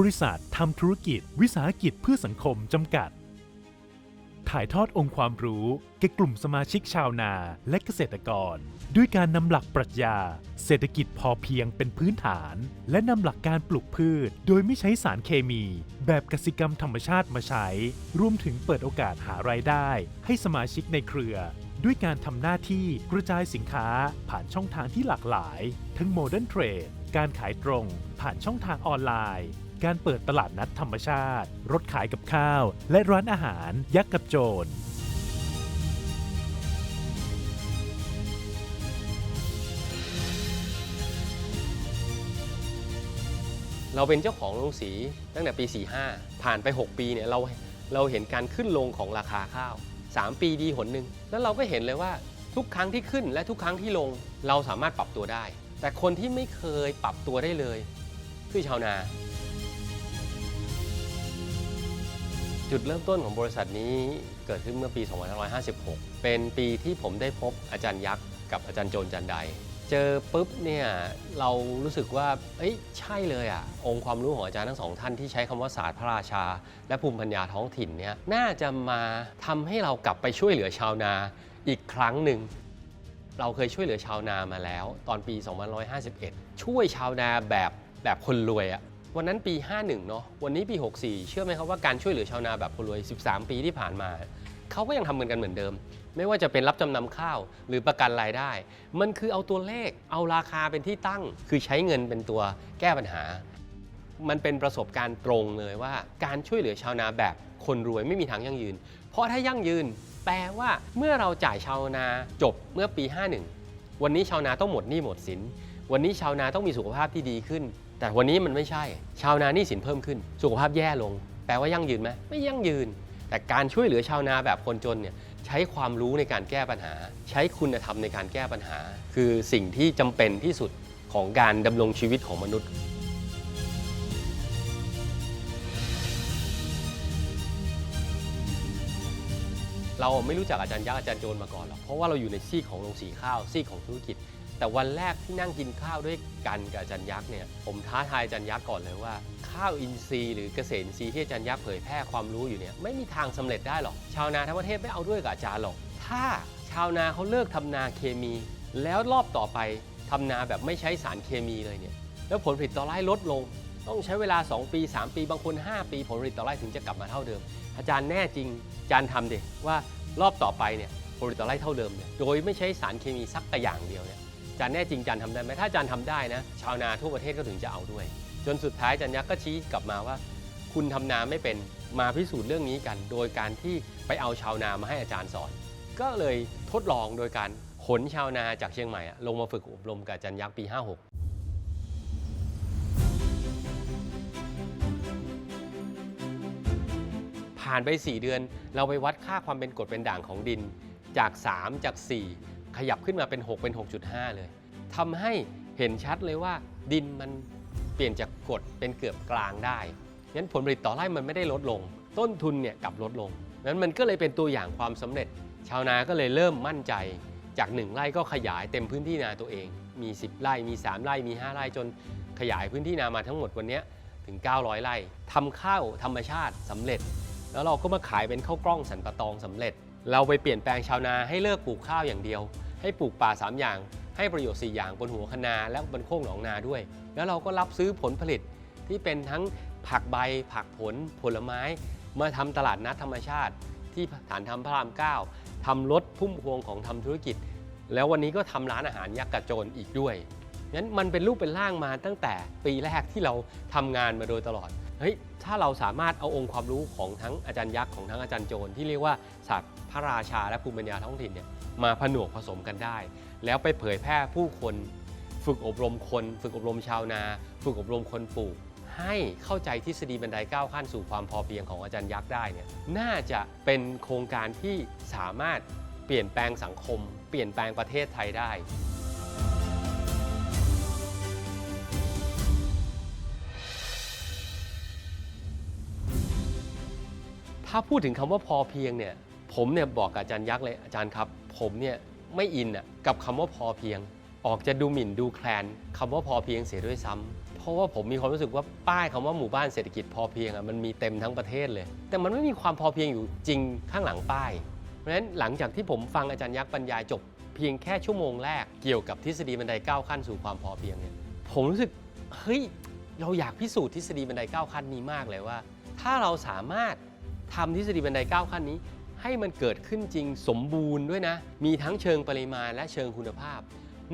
บริษัททำธุรกิจวิสาหกิจเพื่อสังคมจำกัด ถ่ายทอดองค์ความรู้แก่กลุ่มสมาชิกชาวนาและเกษตรกร ด้วยการนำหลักปรัชญา เศรษฐกิจพอเพียงเป็นพื้นฐาน และนำหลักการปลูกพืช โดยไม่ใช้สารเคมี แบบกสิกรรมธรรมชาติมาใช้ รวมถึงเปิดโอกาสหารายได้ ให้สมาชิกในเครือ ด้วยการทำหน้าที่กระจายสินค้าผ่านช่องทางที่หลากหลาย ทั้งโมเดิร์นเทรดการขายตรง ผ่านช่องทางออนไลน์ การเปิดตลาดนัดธรรมชาติ รถขายกับข้าว และร้านอาหารยักษ์กับโจรเราเป็นเจ้าของโรงสีตั้งแต่ปี 45 ผ่านไป 6 ปีเนี่ยเราเราเห็นการขึ้นลงของราคาข้าว 3 ปีดีหนหนึ่งแล้วเราก็เห็นเลยว่าทุกครั้งที่ขึ้นและทุกครั้งที่ลงเราสามารถปรับตัวได้ แต่คนที่ไม่เคยปรับตัวได้เลย คือชาวนา จุดเริ่มต้นของบริษัทนี้เกิดขึ้นเมื่อปี 2556 เป็นปีที่ผมได้พบอาจารย์ยักษ์กับอาจารย์โจนจันไดเจอปุ๊บเนี่ยเรารู้สึกว่าเอ้ยใช่เลยอะองค์ความรู้ของอาจารย์ทั้งสองท่านที่ใช้คำว่าศาสตร์พระราชา และภูมิปัญญาท้องถิ่นเนี่ยน่าจะมาทำให้เรากลับไปช่วยเหลือชาวนาอีกครั้งหนึ่งเราเคยช่วยเหลือชาวนามาแล้ว ตอนปี 2551 ช่วยชาวนาแบบแบบคนรวยอะ วันนั้นปี 51 เนาะวันนี้ปี 64 เชื่อไหมครับว่าการช่วยเหลือชาวนาแบบคนรวย 13 ปีที่ผ่านมา เขาก็ยังทำกันกันเหมือนเดิม ไม่ว่าจะเป็นรับจำนำข้าว หรือประกันรายได้ มันคือเอาตัวเลข เอาราคาเป็นที่ตั้ง คือใช้เงินเป็นตัวแก้ปัญหา มันเป็นประสบการณ์ตรงเลยว่า การช่วยเหลือชาวนาแบบคนรวยไม่มีทางยั่งยืน เพราะถ้ายั่งยืน แปลว่าเมื่อเราจ่ายชาวนาจบเมื่อปี 51 วันนี้ชาวนาต้องหมดหนี้หมดสิน วันนี้ชาวนาต้องมีสุขภาพที่ดีขึ้น แต่วันนี้มันไม่ใช่ ชาวนาหนี้สินเพิ่มขึ้น สุขภาพแย่ลง แปลว่ายั่งยืนไหมไม่ยั่งยืน แต่การช่วยเหลือชาวนาแบบคนจนเนี่ยใช้ความรู้ในการแก้ปัญหา ใช้คุณธรรมในการแก้ปัญหา คือสิ่งที่จำเป็นที่สุดของการดำรงชีวิตของมนุษย์เราไม่รู้จักอาจารย์ยักษ์อาจารย์โจนมาก่อนหรอกเพราะว่าเราอยู่ในซีกของโรงสีข้าวซีกของธุรกิจ แต่วันแรกที่นั่งกินข้าวด้วยกันกับอาจารย์ยักษ์เนี่ยผมท้าทายอาจารย์ยักษ์ก่อนเลยว่า ข้าวอินทรีย์หรือเกษตรอินทรีย์ที่อาจารย์ยักษ์เผยแพร่ความรู้อยู่เนี่ยไม่มีทางสำเร็จได้หรอก ชาวนาทั้งประเทศไม่เอาด้วยกับอาจารย์หรอก ถ้าชาวนาเขาเลิกทำนาเคมี แล้วรอบต่อไปทำนาแบบไม่ใช้สารเคมีเลยเนี่ยแล้วผลผลิตต่อไร่ลดลง ต้องใช้เวลา 2 ปี 3 ปีบางคน 5 ปี ผลผลิตต่อไร่ถึงจะกลับมาเท่าเดิม อาจารย์แน่จริงอาจารย์ทำดิว่ารอบต่อไปเนี่ยผลผลิตต่อไร่เท่าเดิมเนี่ยโดยไม่ใช้สารเคมีสักแต่อย่างเดียวเนี่ย จารย์แน่จริงจารย์ทำได้ไหมถ้าจารย์ทำได้นะ ชาวนาทั่วประเทศก็ถึงจะเอาด้วย จนสุดท้ายจารย์ยักษ์ก็ชี้กลับมาว่า คุณทำนาไม่เป็นมาพิสูจน์เรื่องนี้กัน โดยการที่ไปเอาชาวนามาให้อาจารย์สอน ก็เลยทดลองโดยการขนชาวนาจากเชียงใหม่ลงมาฝึกอบรมกับจารย์ยักษ์ปี 56ผ่านไป 4 เดือน เราไปวัดค่าความเป็นกรดเป็นด่างของดินจาก 3 จาก 4 ขยับขึ้นมาเป็น 6 เป็น 6.5 เลยทำให้เห็นชัดเลยว่าดินมันเปลี่ยนจากกรดเป็นเกือบกลางได้งั้นผลผลิตต่อไร่มันไม่ได้ลดลง ต้นทุนเนี่ยกลับลดลงนั้นมันก็เลยเป็นตัวอย่างความสำเร็จ ชาวนาก็เลยเริ่มมั่นใจ จาก 1 ไร่ก็ขยายเต็มพื้นที่นาตัวเอง มี 10 ไร่ มี 3 ไร่ มี 5 ไร่จนขยายพื้นที่นามาทั้งหมดวันนี้ถึง 900 ไร่ทำข้าวธรรมชาติสำเร็จ แล้วเราก็มาขายเป็นข้าวกล้องสันปะตองสำเร็จ เราไปเปลี่ยนแปลงชาวนาให้เลิกปลูกข้าวอย่างเดียว ให้ปลูกป่า 3 อย่าง ให้ประโยชน์ 4 อย่างบนหัวคะนาและบนโค้งหนองนาด้วย แล้วเราก็รับซื้อผลผลิตที่เป็นทั้งผักใบ ผักผลผลไม้ มาทำตลาดนัดธรรมชาติ ที่ฐานทำพระราม9ทำรถพุ่มพวงของทำธุรกิจ แล้ววันนี้ก็ทำร้านอาหารยักษ์กระโจนอีกด้วยงั้นมันเป็นรูปเป็นร่างมาตั้งแต่ปีแรกที่เราทำงานมาโดยตลอด เฮ้ยถ้าเราสามารถเอาองค์ความรู้ของทั้งอาจารย์ยักษ์ของทั้งอาจารย์โจรที่เรียกว่าศาสตร์พระราชาและภูมิปัญญาท้องถิ่นเนี่ยมาผนวกผสมกันได้ แล้วไปเผยแพร่ผู้คนฝึกอบรมคน ฝึกอบรมชาวนา ฝึกอบรมคนปลูก ให้เข้าใจทฤษฎีบันไดก้าวขั้นสู่ความพอเพียงของอาจารย์ยักษ์ได้เนี่ยน่าจะเป็นโครงการที่สามารถเปลี่ยนแปลงสังคม เปลี่ยนแปลงประเทศไทยได้ ถ้าพูดถึงคำว่าพอเพียงเนี่ยผมเนี่ยบอกกับอาจารย์ยักษ์เลยอาจารย์ครับ ผมเนี่ยไม่อินอะกับคำว่าพอเพียง ออกจะดูหมิ่นดูแคลนคำว่าพอเพียงเสียด้วยซ้ำเพราะว่าผมมีความรู้สึกว่าป้ายคำว่าหมู่บ้านเศรษฐกิจพอเพียงอะมันมีเต็มทั้งประเทศเลย แต่มันไม่มีความพอเพียงอยู่จริงข้างหลังป้าย เพราะฉะนั้นหลังจากที่ผมฟังอาจารย์ยักษ์บรรยายจบ เพียงแค่ชั่วโมงแรกเกี่ยวกับทฤษฎีบันไดก้าวขั้นสู่ความพอเพียงเนี่ยผมรู้สึกเฮ้ยเราอยากพิสูจน์ทฤษฎีบันไดก้าวขั้นนี้มากเลยว่า ถ้าเราสามารถ ทำทฤษฎีบันไดก้าขั้นนี้ ให้มันเกิดขึ้นจริงสมบูรณ์ด้วยนะ มีทั้งเชิงปริมาณและเชิงคุณภาพ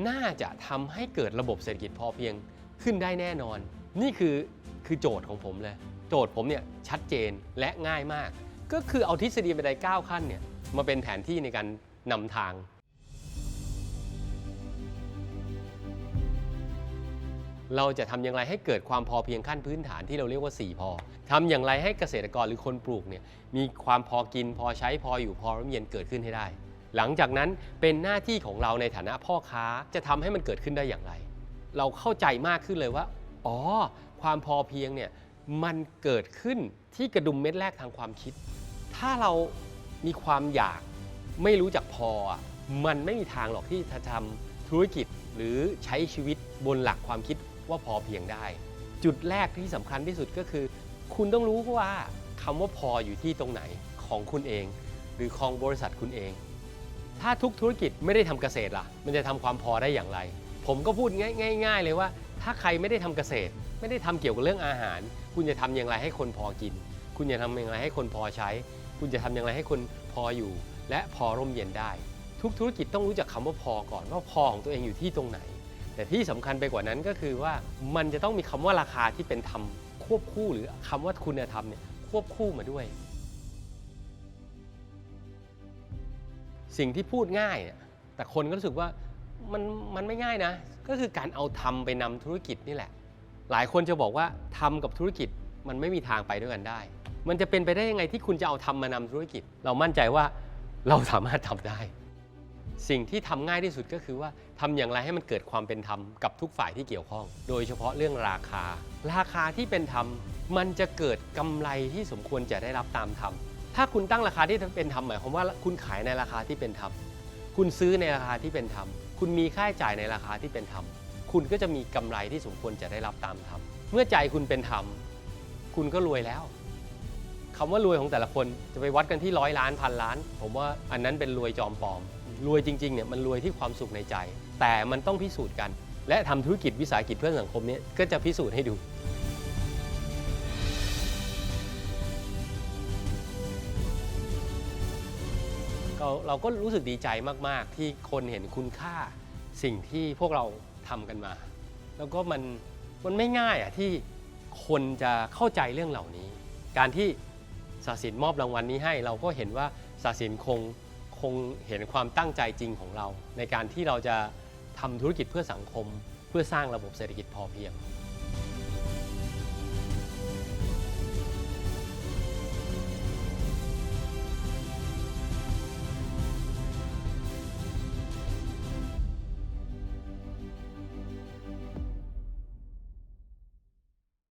น่าจะทำให้เกิดระบบเศรษฐกิจพอเพียงขึ้นได้แน่นอน นี่คือคือโจทย์ของผมเลย โจทย์ผมเนี่ยชัดเจนและง่ายมาก ก็คือเอาทฤษฎีบันไดก้าขั้นเนี่ยมาเป็นแผนที่ในการนำทาง เราจะทำอย่างไรให้เกิดความพอเพียงขั้นพื้นฐานที่เราเรียกว่า 4 พอทำอย่างไรให้เกษตรกรหรือคนปลูกเนี่ยมีความพอกินพอใช้พออยู่พอร่มเย็นเกิดขึ้นให้ได้ หลังจากนั้นเป็นหน้าที่ของเราในฐานะพ่อค้าจะทำให้มันเกิดขึ้นได้อย่างไร เราเข้าใจมากขึ้นเลยว่า อ๋อ ความพอเพียงเนี่ยมันเกิดขึ้นที่กระดุมเม็ดแรกทางความคิด ถ้าเรามีความอยากไม่รู้จักพออะมันไม่มีทางหรอกที่จะทำธุรกิจหรือใช้ชีวิตบนหลักความคิด ว่าพอเพียงได้ จุดแรกที่สำคัญที่สุดก็คือ คุณต้องรู้ว่าคำว่าพออยู่ที่ตรงไหนของคุณเอง หรือของบริษัทคุณเอง ถ้าทุกธุรกิจไม่ได้ทำเกษตรล่ะ มันจะทำความพอได้อย่างไร ผมก็พูดง่าย ๆ เลยว่า ถ้าใครไม่ได้ทำเกษตร ไม่ได้ทำเกี่ยวกับเรื่องอาหาร คุณจะทำอย่างไรให้คนพอกิน คุณจะทำอย่างไรให้คนพอใช้ คุณจะทำอย่างไรให้คนพออยู่ และพอร่มเย็นได้ ทุกธุรกิจต้องรู้จักคำว่าพอก่อนว่าพอของตัวเองอยู่ที่ตรงไหน แต่ที่สำคัญไปกว่านั้นก็คือว่ามันจะต้องมีคำว่าราคาที่เป็นธรรมควบคู่หรือคำว่าคุณธรรมเนี่ยควบคู่มาด้วย สิ่งที่พูดง่ายเนี่ยแต่คนก็รู้สึกว่ามันมันไม่ง่ายนะ ก็คือการเอาทำไปนำธุรกิจนี่แหละ หลายคนจะบอกว่าทำกับธุรกิจมันไม่มีทางไปด้วยกันได้ มันจะเป็นไปได้ยังไงที่คุณจะเอาทำมานำธุรกิจ เรามั่นใจว่าเราสามารถทำได้ สิ่งที่ทำง่ายที่สุดก็คือว่าทำอย่างไรให้มันเกิดความเป็นธรรมกับทุกฝ่ายที่เกี่ยวข้อง โดยเฉพาะเรื่องราคา ราคาที่เป็นธรรมมันจะเกิดกำไรที่สมควรจะได้รับตามธรรมถ้าคุณตั้งราคาที่เป็นธรรมหมายความว่าคุณขายในราคาที่เป็นธรรมคุณซื้อในราคาที่เป็นธรรมคุณมีค่าใช้จ่ายในราคาที่เป็นธรรมคุณก็จะมีกำไรที่สมควรจะได้รับตามธรรมเมื่อใจคุณเป็นธรรมคุณก็รวยแล้วคำว่ารวยของแต่ละคนจะไปวัดกันที่ร้อยล้านพันล้าน ผมว่าอันนั้นเป็นรวยจอมปลอม รวยจริงๆเนี่ยมันรวยที่ความสุขในใจ แต่มันต้องพิสูจน์กัน และทำธุรกิจวิสาหกิจเพื่อสังคมเนี้ก็จะพิสูจน์ให้ดูเราเราก็รู้สึกดีใจมาก ๆ ที่คนเห็นคุณค่าสิ่งที่พวกเราทำกันมา แล้วก็มันมันไม่ง่ายอะที่คนจะเข้าใจเรื่องเหล่านี้ การที่ศาสินมอบรางวัลนี้ให้ เราก็เห็นว่าศาสินคง คงเห็นความตั้งใจจริงของเรา ในการที่เราจะทำธุรกิจเพื่อสังคม เพื่อสร้างระบบเศรษฐกิจพอเพียง